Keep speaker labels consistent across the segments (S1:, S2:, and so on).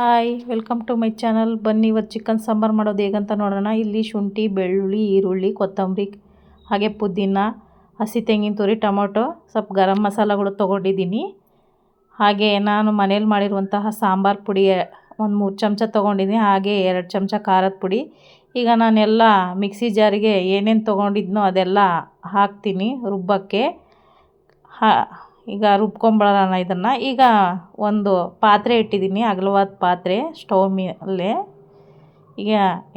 S1: Hi welcome to my channel ಬನ್ನಿ ಇವತ್ತು chicken sambar ಮಾಡೋದು ಹೇಗಂತ ನೋಡೋಣ. ಇಲ್ಲಿ ಶುಂಠಿ, ಬೆಳ್ಳುಳ್ಳಿ, ಈರುಳ್ಳಿ, ಕೊತ್ತಂಬರಿ, ಹಾಗೆ ಪುದೀನ, ಹಸಿ ತೆಂಗಿನ ತುರಿ, ಟೊಮೊಟೊ, ಸ್ವಲ್ಪ ಗರಂ ಮಸಾಲಗಳು ತೊಗೊಂಡಿದ್ದೀನಿ. ಹಾಗೆ ನಾನು ಮನೇಲಿ ಮಾಡಿರುವಂತಹ ಸಾಂಬಾರು ಪುಡಿ ಒಂದು ಮೂರು ಚಮಚ ತೊಗೊಂಡಿದ್ದೀನಿ. ಹಾಗೆ ಎರಡು ಚಮಚ ಖಾರದ ಪುಡಿ. ಈಗ ನಾನೆಲ್ಲ ಮಿಕ್ಸಿ ಜಾರಿಗೆ ಏನೇನು ತೊಗೊಂಡಿದ್ನೋ ಅದೆಲ್ಲ ಹಾಕ್ತೀನಿ ರುಬ್ಬಕ್ಕೆ. ಹಾ ಈಗ ರುಬ್ಕೊಂಬಿಡೋಣ ಇದನ್ನು. ಈಗ ಒಂದು ಪಾತ್ರೆ ಇಟ್ಟಿದ್ದೀನಿ, ಅಗಲವಾದ ಪಾತ್ರೆ, ಸ್ಟವ್ ಮೇಲೆ. ಈಗ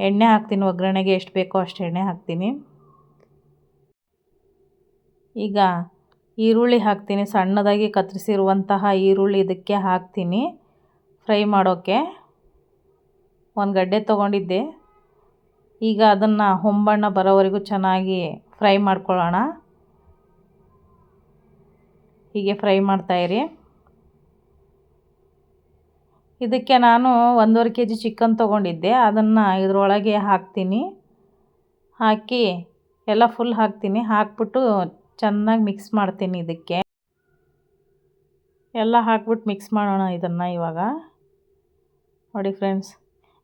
S1: ಎಣ್ಣೆ ಹಾಕ್ತೀನಿ, ಒಗ್ಗರಣೆಗೆ ಎಷ್ಟು ಬೇಕೋ ಅಷ್ಟು ಎಣ್ಣೆ ಹಾಕ್ತೀನಿ. ಈಗ ಈರುಳ್ಳಿ ಹಾಕ್ತೀನಿ, ಸಣ್ಣದಾಗಿ ಕತ್ತರಿಸಿರುವಂತಹ ಈರುಳ್ಳಿ ಇದಕ್ಕೆ ಹಾಕ್ತೀನಿ ಫ್ರೈ ಮಾಡೋಕ್ಕೆ ಒಂದು ಗಡ್ಡೆ ತೊಗೊಂಡಿದ್ದೆ. ಈಗ ಅದನ್ನು ಹೊಂಬಣ್ಣ ಬರೋವರೆಗೂ ಚೆನ್ನಾಗಿ ಫ್ರೈ ಮಾಡ್ಕೊಳ್ಳೋಣ. ಹೀಗೆ ಫ್ರೈ ಮಾಡ್ತಾಯಿರಿ ಇದಕ್ಕೆ ನಾನು ಒಂದೂವರೆ ಕೆ ಜಿ ಚಿಕನ್ ತೊಗೊಂಡಿದ್ದೆ. ಅದನ್ನು ಇದರೊಳಗೆ ಹಾಕ್ತೀನಿ. ಹಾಕಿ ಎಲ್ಲ ಫುಲ್ ಹಾಕ್ತೀನಿ. ಹಾಕ್ಬಿಟ್ಟು ಚೆನ್ನಾಗಿ ಮಿಕ್ಸ್ ಮಾಡ್ತೀನಿ ಇದಕ್ಕೆ. ಎಲ್ಲ ಹಾಕ್ಬಿಟ್ಟು ಮಿಕ್ಸ್ ಮಾಡೋಣ ಇದನ್ನು ಇವಾಗ. ನೋಡಿ ಫ್ರೆಂಡ್ಸ್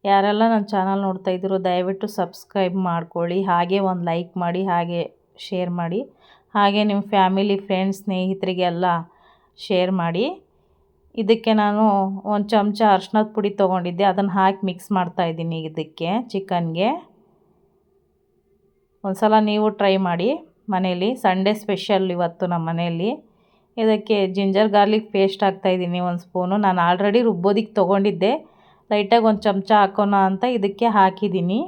S1: ಯಾರೆಲ್ಲ ನನ್ನ ಚಾನಲ್ ನೋಡ್ತಾ ದಯವಿಟ್ಟು ಸಬ್ಸ್ಕ್ರೈಬ್ ಮಾಡ್ಕೊಳ್ಳಿ. ಹಾಗೆ ಒಂದು ಲೈಕ್ ಮಾಡಿ, ಹಾಗೆ ಶೇರ್ ಮಾಡಿ. ಹಾಗೆ ನಿಮ್ಮ ಫ್ಯಾಮಿಲಿ ಫ್ರೆಂಡ್ಸ್ ಸ್ನೇಹಿತರಿಗೆಲ್ಲ ಶೇರ್ ಮಾಡಿ. ಇದಕ್ಕೆ ನಾನು ಒಂದು ಚಮಚ ಅರ್ಶಿನದ ಪುಡಿ ತೊಗೊಂಡಿದ್ದೆ. ಅದನ್ನು ಹಾಕಿ ಮಿಕ್ಸ್ ಮಾಡ್ತಾಯಿದ್ದೀನಿ ಇದಕ್ಕೆ, ಚಿಕನ್ಗೆ. ಒಂದು ಸಲ ನೀವು ಟ್ರೈ ಮಾಡಿ ಮನೇಲಿ. ಸಂಡೇ ಸ್ಪೆಷಲ್ ಇವತ್ತು ನಮ್ಮ ಮನೆಯಲ್ಲಿ ಇದಕ್ಕೆ ಜಿಂಜರ್ ಗಾರ್ಲಿಕ್ ಪೇಸ್ಟ್ ಹಾಕ್ತಾಯಿದ್ದೀನಿ ಒಂದು ಸ್ಪೂನು ನಾನು ಆಲ್ರೆಡಿ ರುಬ್ಬೋದಿಕ್ಕೆ ತೊಗೊಂಡಿದ್ದೆ. ಲೈಟಾಗಿ ಒಂದು ಚಮಚ ಹಾಕೋಣ ಅಂತ ಇದಕ್ಕೆ ಹಾಕಿದ್ದೀನಿ.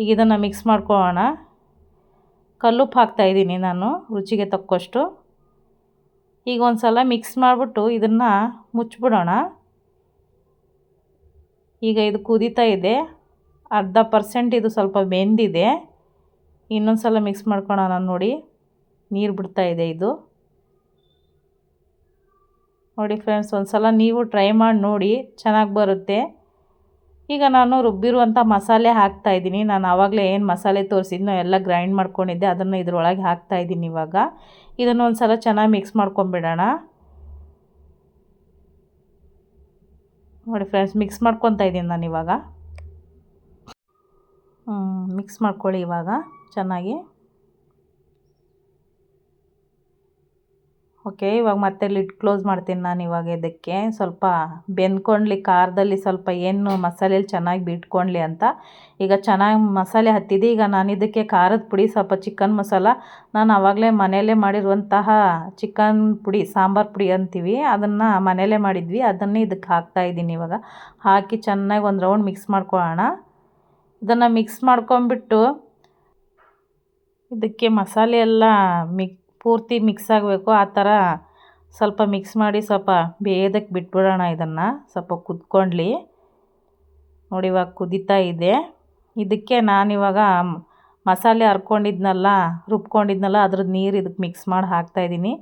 S1: ಈಗ ಇದನ್ನು ಮಿಕ್ಸ್ ಮಾಡ್ಕೊಳ್ಳೋಣ. ಕಲ್ಲುಪ್ಪು ಹಾಕ್ತಾಯಿದ್ದೀನಿ ನಾನು, ರುಚಿಗೆ ತಕ್ಕಷ್ಟು. ಈಗ ಒಂದು ಸಲ ಮಿಕ್ಸ್ ಮಾಡಿಬಿಟ್ಟು ಇದನ್ನು ಮುಚ್ಚಿಬಿಡೋಣ ಈಗ ಇದು ಕುದೀತಾ ಇದೆ. ಅರ್ಧ ಪರ್ಸೆಂಟ್ ಇದು ಸ್ವಲ್ಪ ಬೆಂದಿದೆ. ಇನ್ನೊಂದು ಸಲ ಮಿಕ್ಸ್ ಮಾಡ್ಕೊಳೋಣ ನೋಡಿ. ನೀರು ಬಿಡ್ತಾ ಇದೆ ಇದು. ನೋಡಿ ಫ್ರೆಂಡ್ಸ್ ಒಂದು ಸಲ ನೀವು ಟ್ರೈ ಮಾಡಿ ನೋಡಿ, ಚೆನ್ನಾಗಿ ಬರುತ್ತೆ. ಈಗ ನಾನು ರುಬ್ಬಿರುವಂಥ ಮಸಾಲೆ ಹಾಕ್ತಾ ಇದ್ದೀನಿ. ನಾನು ಆವಾಗಲೇ ಏನು ಮಸಾಲೆ ತೋರಿಸಿದ್ನೋ ಎಲ್ಲ ಗ್ರೈಂಡ್ ಮಾಡ್ಕೊಂಡಿದ್ದೆ. ಅದನ್ನು ಇದರೊಳಗೆ ಹಾಕ್ತಾಯಿದ್ದೀನಿ ಇವಾಗ. ಇದನ್ನು ಒಂದು ಸಲ ಚೆನ್ನಾಗಿ ಮಿಕ್ಸ್ ಮಾಡ್ಕೊಂಬಿಡೋಣ. ನೋಡಿ ಫ್ರೆಂಡ್ಸ್ ಮಿಕ್ಸ್ ಮಾಡ್ಕೊತಾ ಇದ್ದೀನಿ ನಾನು ಇವಾಗ ಮಿಕ್ಸ್ ಮಾಡ್ಕೊಳ್ಳಿ ಇವಾಗ ಚೆನ್ನಾಗಿ. ಓಕೆ ಇವಾಗ ಮತ್ತೆ ಲಿಡ್ ಕ್ಲೋಸ್ ಮಾಡ್ತೀನಿ ನಾನು ಇವಾಗ ಇದಕ್ಕೆ ಸ್ವಲ್ಪ ಬೆಂದ್ಕೊಂಡ್ಲಿ, ಖಾರದಲ್ಲಿ ಸ್ವಲ್ಪ ಏನು ಮಸಾಲೆಯಲ್ಲಿ ಚೆನ್ನಾಗಿ ಬಿಟ್ಕೊಂಡ್ಲಿ ಅಂತ. ಈಗ ಚೆನ್ನಾಗಿ ಮಸಾಲೆ ಹತ್ತಿದೆ, ಈಗ ನಾನು ಇದಕ್ಕೆ ಖಾರದ ಪುಡಿ, ಸ್ವಲ್ಪ ಚಿಕನ್ ಮಸಾಲ. ನಾನು ಆವಾಗಲೇ ಮನೆಯಲ್ಲೇ ಮಾಡಿರುವಂತಹ ಚಿಕನ್ ಪುಡಿ, ಸಾಂಬಾರು ಪುಡಿ ಅಂತೀವಿ. ಅದನ್ನು ಮನೆಯಲ್ಲೇ ಮಾಡಿದ್ವಿ. ಅದನ್ನೇ ಇದಕ್ಕೆ ಹಾಕ್ತಾಯಿದ್ದೀನಿ ಇವಾಗ. ಹಾಕಿ ಚೆನ್ನಾಗಿ ಒಂದು ರೌಂಡ್ ಮಿಕ್ಸ್ ಮಾಡ್ಕೊಳ್ಳೋಣ. ಇದನ್ನು ಮಿಕ್ಸ್ ಮಾಡ್ಕೊಂಬಿಟ್ಟು ಇದಕ್ಕೆ ಮಸಾಲೆ ಎಲ್ಲ ಮಿಕ್ ಪೂರ್ತಿ ಮಿಕ್ಸ್ ಆಗಬೇಕು. ಆ ಥರ ಸ್ವಲ್ಪ ಮಿಕ್ಸ್ ಮಾಡಿ ಸ್ವಲ್ಪ ಬೇಯೋದಕ್ಕೆ ಬಿಟ್ಬಿಡೋಣ ಇದನ್ನು. ಸ್ವಲ್ಪ ಕುದ್ಕೊಂಡ್ಲಿ. ನೋಡಿ ಇವಾಗ ಕುದೀತಾ ಇದೆ. ಇದಕ್ಕೆ ನಾನಿವಾಗ ಮಸಾಲೆ ಹರ್ಕೊಂಡಿದ್ನಲ್ಲ ರುಬ್ಕೊಂಡಿದ್ನಲ್ಲ ಅದ್ರದ್ದು ನೀರು ಇದಕ್ಕೆ ಮಿಕ್ಸ್ ಮಾಡಿ ಹಾಕ್ತಾಯಿದ್ದೀನಿ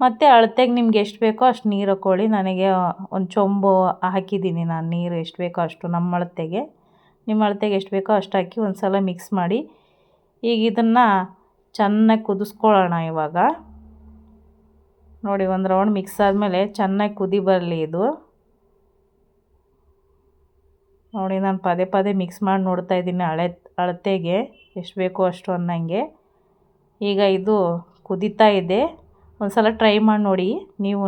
S1: ಮತ್ತು ಅಳತೆಗೆ ನಿಮ್ಗೆ ಎಷ್ಟು ಬೇಕೋ ಅಷ್ಟು ನೀರು ಹಾಕ್ಕೊಳ್ಳಿ ನನಗೆ ಒಂದು ಚೊಂಬು ಹಾಕಿದ್ದೀನಿ ನಾನು. ನೀರು ಎಷ್ಟು ಬೇಕೋ ಅಷ್ಟು ನಮ್ಮ ಅಳತೆಗೆ. ನಿಮ್ಮ ಅಳತೆಗೆ ಎಷ್ಟು ಬೇಕೋ ಅಷ್ಟು ಹಾಕಿ ಒಂದು ಸಲ ಮಿಕ್ಸ್ ಮಾಡಿ. ಈಗ ಇದನ್ನು ಚೆನ್ನಾಗಿ ಕುದಿಸ್ಕೊಳ್ಳೋಣ ಇವಾಗ. ನೋಡಿ, ಒಂದು ರೌಂಡ್ ಮಿಕ್ಸ್ ಆದಮೇಲೆ ಚೆನ್ನಾಗಿ ಕುದಿ ಬರಲಿ ಇದು. ನೋಡಿ, ನಾನು ಪದೇ ಪದೇ ಮಿಕ್ಸ್ ಮಾಡಿ ನೋಡ್ತಾ ಇದ್ದೀನಿ ಅಳೆ ಅಳತೆಗೆ. ಎಷ್ಟು ಬೇಕೋ ಅಷ್ಟು ಅನ್ನಂಗೆ. ಈಗ ಇದು ಕುದೀತಾ ಇದೆ. ಒಂದು ಸಲ ಟ್ರೈ ಮಾಡಿ ನೋಡಿ ನೀವೂ